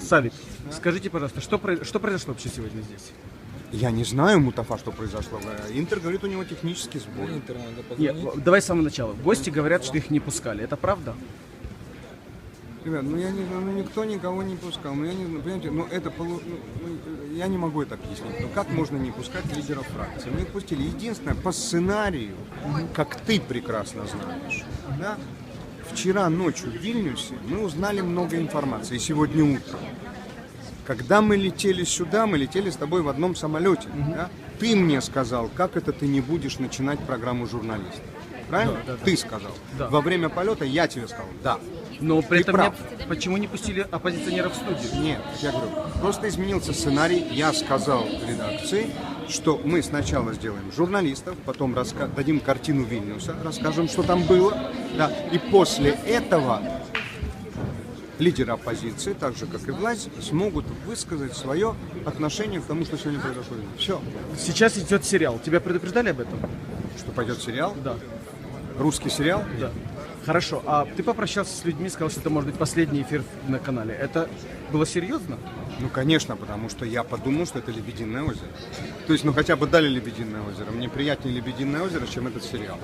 Савик, скажите, пожалуйста, что, что произошло вообще сегодня здесь? Я не знаю, Мутафа, что произошло. Интер говорит, у него технический сбой. Интер надо Нет, позвонить. давай с самого начала. Гости говорят, что их не пускали. Это правда? Ребят, ну я не знаю, ну никто никого не пускал. Ну я не знаю, понимаете, ну это полу- ну, ну, я не могу это объяснить. Ну как можно не пускать лидеров фракции? Мы их пустили. Единственное, по сценарию, как ты прекрасно знаешь, да, вчера ночью в Вильнюсе мы узнали много информации, и сегодня утром. Когда мы летели сюда, мы летели с тобой в одном самолете. да? Ты мне сказал, как это ты не будешь начинать программу журналистов. Правильно? Да, да, да. Ты сказал. Да. Во время полета я тебе сказал, да. Но при Ты этом прав. нет- почему не пустили оппозиционеров в студию? Нет, я говорю, просто изменился сценарий. Я сказал редакции, что мы сначала сделаем журналистов, потом раска- дадим картину Вильнюса, расскажем, что там было. Да, и после этого лидеры оппозиции, так же как и власть, смогут высказать свое отношение к тому, что сегодня произошло. Все. Сейчас идет сериал. Тебя предупреждали об этом? Что пойдет сериал? Да. Русский сериал? Да. Хорошо. А ты попрощался с людьми, сказал, что это может быть последний эфир на канале. Это было серьезно? Ну, конечно, потому что я подумал, что это Лебединое озеро. То есть, ну, хотя бы дали Лебединое озеро. Мне приятнее Лебединое озеро, чем этот сериал.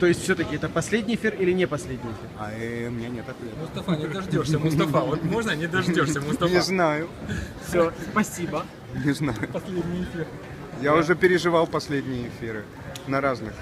То есть все-таки это последний эфир или не последний эфир? А э, у меня нет ответа. Мустафа, не дождешься, Мустафа. Вот можно не дождешься, Не Мустафа. знаю, Все, спасибо. не знаю. Последний эфир. Я уже переживал последние эфиры на разных